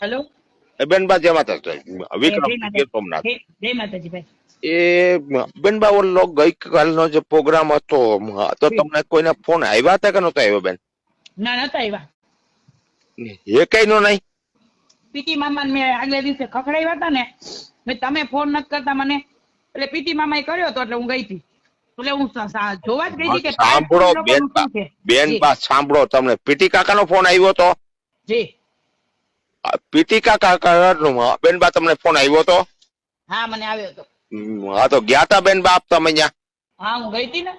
Hello? બેનબા જય માતા વિક્રમ ગીર સોમનાથ. જય માતાજી ભાઈ. એ બેનબા ઓલો ગઈકાલનો જે પ્રોગ્રામ હતો તો તમને કોઈના ફોન આવ્યા હતા કે નતો આવ્યો બેન? ના નતા આવ્યા. એ કઈ નો નહીં. પીટી મામા મેં આગલે દિવસે ખખડાવ્યા હતા ને મેં તમે ફોન નથી કરતા મને. એટલે પીટી મામાએ કર્યો હતો એટલે હું ગઈ હતી. એટલે હું જોવા જ ગઈ હતી કે સાંભળો બેન બેનબા સાંભળો તમને. પીટી કાકાનો ફોન આવ્યો તો? જી. પીટી કાકા બેનબા તમને ફોન આવ્યો તો? હા મને આવ્યો હતો હા તો ગયા તા બેનબા આપ તમે અહીંયા હા હું ગઈ હતી ને?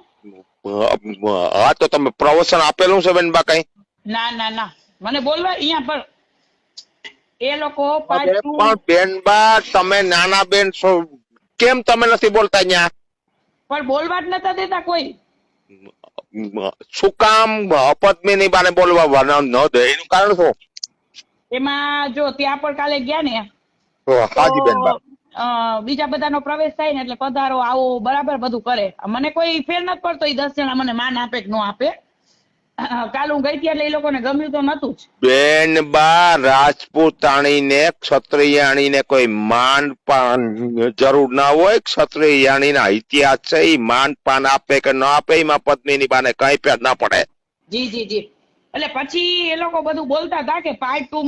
હા તો તમે પ્રવચન આપેલું છે બેનબા કઈ? ના ના ના. મને બોલવા અહીંયા પર એ લોકો પણ બેનબા તમે નાના બેન છો. કેમ તમે નથી બોલતા અહીંયા પણ બોલવા જ નતા દેતા કોઈ. શું કામ પદ્મિની બાને બોલવા ન દે? એનું કારણ શું? એમાં જો ત્યાં પણ કાલે ગયા ને બીજા બધાનો પ્રવેશ થાય ને એટલે પધારો આવો બરાબર બધું કરે. મને કોઈ ફેર નથી પડતો એ દસ જણા મને માન આપે કે ન આપે. કાલ હું ગઈ એટલે એ લોકોને ગમ્યું તો નતું જ. બેનબા રાજપૂતાણીને ક્ષત્રિયાણીને કોઈ માન પાન જરૂર ના હોય ક્ષત્રિયાણી ના ઇતિહાસ છે એ માન પાન આપે કે ન આપે એમાં પત્ની ની બાને કઈ ફેર ના પડે. જી જી જી. એટલે પછી એ લોકો બધું બોલતા હતા કે પાર્ટ ટુ માં